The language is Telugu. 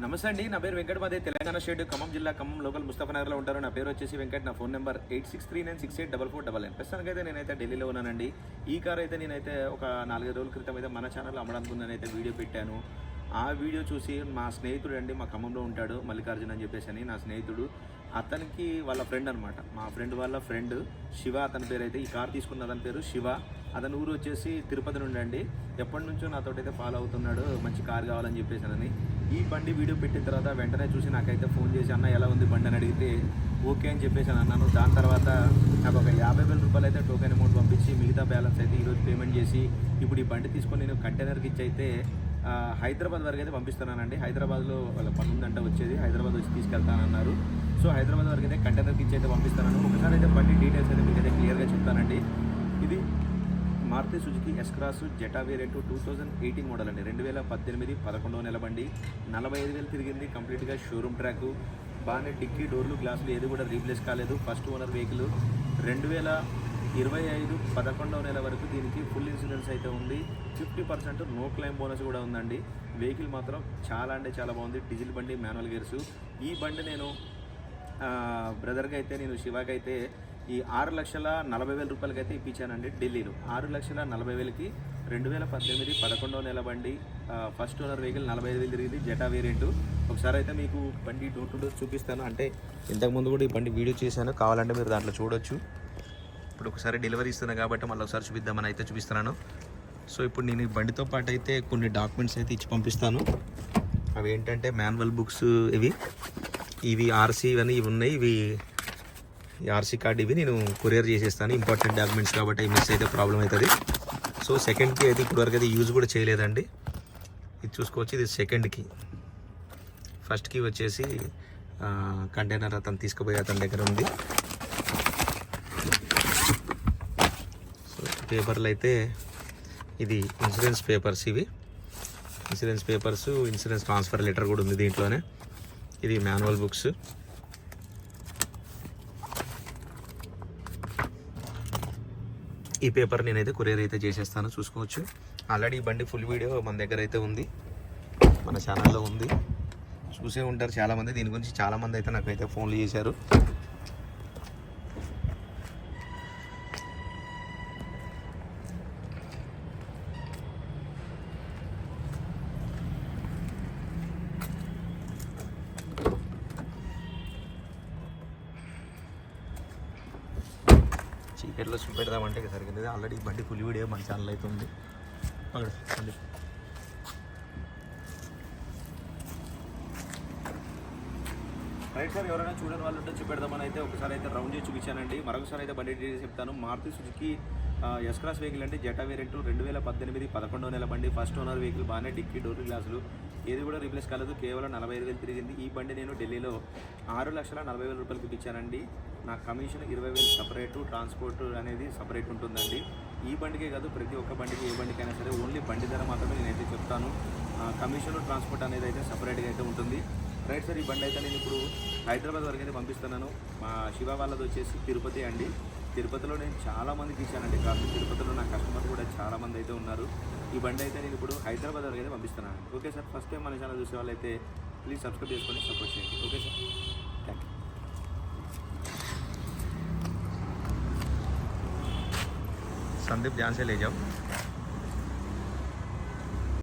నమస్తే అండి. నా పేరు వెంకట్ మాదే తెలంగాణ స్టేట్ ఖమ్మం జిల్లా ఖమ్మం లోకల్ ముస్తఫనగర్లో ఉంటారు. నా పేరు వచ్చేసి వెంకట్ నా phone number eight six three nine six eight double four double nine ప్రస్తుతానికైతే నేనైతే ఢిల్లీలో ఉన్నానండి. ఈ కార్ అయితే నేనైతే ఒక నాలుగైదు రోజుల క్రితం అయితే మన ఛానల్ అమ్మడానికి అయితే వీడియో పెట్టాను. ఆ వీడియో చూసి మా స్నేహితుడు అండి మా ఖమ్మంలో ఉంటాడు మల్లికార్జున్ అని చెప్పేసి అని నా స్నేహితుడు అతనికి వాళ్ళ ఫ్రెండ్ అనమాట మా ఫ్రెండ్ వాళ్ళ ఫ్రెండ్ శివ అతని పేరు అయితే ఈ కార్ తీసుకున్న అతని పేరు శివ. అతని ఊరు వచ్చేసి తిరుపతి నుండి అండి. ఎప్పటి నుంచో నాతో అయితే ఫాలో అవుతున్నాడు మంచి కార్ కావాలని చెప్పేసానని ఈ బండి వీడియో పెట్టిన తర్వాత వెంటనే చూసి నాకైతే ఫోన్ చేసి అన్న ఎలా ఉంది బండి? అని అడిగితే ఓకే అని చెప్పేసాను అన్నాను. దాని తర్వాత నాకు ఒక యాభై వేల రూపాయలు అయితే టోకెన్ అమౌంట్ పంపించి మిగతా బ్యాలెన్స్ అయితే ఈరోజు పేమెంట్ చేసి ఇప్పుడు ఈ బండి తీసుకొని నేను కంటైనర్కి ఇచ్చి అయితే హైదరాబాద్ వరకు అయితే పంపిస్తున్నానండి. హైదరాబాద్లో వాళ్ళ పని ఉందంటే వచ్చేది. హైదరాబాద్ వచ్చి తీసుకెళ్తానన్నారు. సో హైదరాబాద్ వరకు అయితే కంటైనర్కి ఇచ్చి అయితే పంపిస్తున్నాను. ఒకసారి అయితే బండి డీటెయిల్స్ అయితే మీకు అయితే క్లియర్గా చెప్తానండి. ఇది Maruti Suzuki S Cross Zeta variant two thousand eighteen model అండి. రెండు వేల పద్దెనిమిది పదకొండవ నెల బండి. నలభై ఐదు వేలు తిరిగింది. కంప్లీట్గా షోరూమ్ ట్రాక్ బాగానే డిక్కీ డోర్లు గ్లాసులు ఏది కూడా రీప్లేస్ కాలేదు. ఫస్ట్ ఓనర్ వెహికల్ రెండు వేల ఇరవై ఐదు పదకొండవ నెల వరకు దీనికి ఫుల్ ఇన్సూరెన్స్ అయితే ఉంది. Fifty percent no claim bonus కూడా ఉందండి. వెహికల్ మాత్రం చాలా అంటే చాలా బాగుంది. డీజిల్ బండి మాన్యువల్ గేర్స్ ఈ బండి నేను బ్రదర్కి అయితే నేను శివాకైతే ఈ ఆరు లక్షల నలభై వేల రూపాయలకి అయితే ఇప్పించానండి ఢిల్లీలో. ఆరు లక్షల నలభై వేలకి రెండు వేల పద్దెనిమిది పదకొండవ నెల బండి ఫస్ట్ ఓనర్ వెహికల్ నలభై ఐదు వేలు తిరిగింది. జెటా వేరియంట్ ఒకసారి అయితే మీకు బండి డోర్ టు డోర్ చూపిస్తాను. అంటే ఇంతకుముందు కూడా ఈ బండి వీడియో చేశాను. కావాలంటే మీరు దాంట్లో చూడొచ్చు. ఇప్పుడు ఒకసారి డెలివరీ ఇస్తున్నా కాబట్టి మళ్ళీ ఒకసారి చూపిద్దామని అయితే చూపిస్తున్నాను. సో ఇప్పుడు నేను ఈ బండితో పాటు అయితే కొన్ని డాక్యుమెంట్స్ అయితే ఇచ్చి పంపిస్తాను. అవి ఏంటంటే మాన్యువల్ బుక్స్ ఇవి. ఇవి ఆర్సీ ఇవన్నీ ఇవి ఉన్నాయి. ఇవి ఈ ఆర్సీ కార్డ్ ఇవి నేను కొరియర్ చేసేస్తాను. ఇంపార్టెంట్ డాక్యుమెంట్స్ కాబట్టి మిస్ అయితే ప్రాబ్లం అవుతుంది. సో సెకండ్కి అయితే ఇప్పటివరకు అయితే యూజ్ కూడా చేయలేదండి. ఇది చూసుకోవచ్చు. ఇది సెకండ్కి. ఫస్ట్కి వచ్చేసి కంటైనర్ అతను తీసుకుపోయి అతని దగ్గర ఉంది సో పేపర్లు అయితే ఇది ఇన్సూరెన్స్ పేపర్స్ ఇవి. Insurance papers insurance transfer letter కూడా ఉంది దీంట్లోనే. ఇది మాన్యువల్ బుక్స్. ఈ పేపర్ నేనైతే కొరియర్ అయితే చేసేస్తాను చూసుకోవచ్చు. ఆల్రెడీ ఈ బండి ఫుల్ వీడియో మన దగ్గర అయితే ఉంది. మన ఛానల్లో ఉంది. చూసే ఉంటారు చాలామంది. దీని గురించి చాలామంది అయితే నాకైతే ఫోన్లు చేశారు. చీకట్లో చూపెడదామంటే సరిగ్గా ఆల్రెడీ బండి ఫుల్ వీడియో మన ఛానల్ అయితే ఉంది. బండి. రైట్ సార్ ఎవరైనా చూడని వాళ్ళు ఉంటే చూపెడదామని అయితే ఒకసారి అయితే రౌండ్ చేసి చూపించానండి. మరొకసారి అయితే బండి డీటెయిల్స్ చెప్తాను. Maruti Suzuki S Cross vehicle అంటే జెటా వేరియంట్ రెండు వేల పద్దెనిమిది పదకొండో నెల బండి. ఫస్ట్ ఓనర్ వెహికల్ బాగానే డిక్కీ డోర్ గ్లాసులు. ఏది కూడా రీప్లేస్ కాలేదు. కేవలం నలభై ఐదు వేలు తిరిగింది. ఈ బండి నేను ఢిల్లీలో ఆరు లక్షల నలభై వేల రూపాయలకి ఇప్పించానండి నా కమిషన్ ఇరవై వేలు సపరేటు. ట్రాన్స్పోర్ట్ అనేది సపరేట్ ఉంటుందండి. ఈ బండికే కాదు ప్రతి ఒక్క బండికి ఏ బండికైనా సరే ఓన్లీ బండి ధర మాత్రమే నేనైతే చెప్తాను. కమిషన్ ట్రాన్స్పోర్ట్ అనేది అయితే సపరేట్గా అయితే ఉంటుంది. రైట్ సార్ ఈ బండి అయితే నేను ఇప్పుడు హైదరాబాద్ వరకు అయితే పంపిస్తున్నాను మా శివ వాళ్ళది వచ్చేసి తిరుపతి అండి తిరుపతిలో నేను చాలా మందికి ఇచ్చానండి కాదు తిరుపతిలో నా కస్టమర్ కూడా చాలా మంది అయితే ఉన్నారు ఈ బండి అయితే నేను ఇప్పుడు హైదరాబాద్ వరకు అయితే పంపిస్తున్నాను ఓకే సార్ ఫస్ట్ టైం మన ఛానల్ చూసే వాళ్ళైతే ప్లీజ్ సబ్స్క్రైబ్ చేసుకొని సపోర్ట్ చేయండి okay sir thank you Sandeep ध्यान से ले जाओ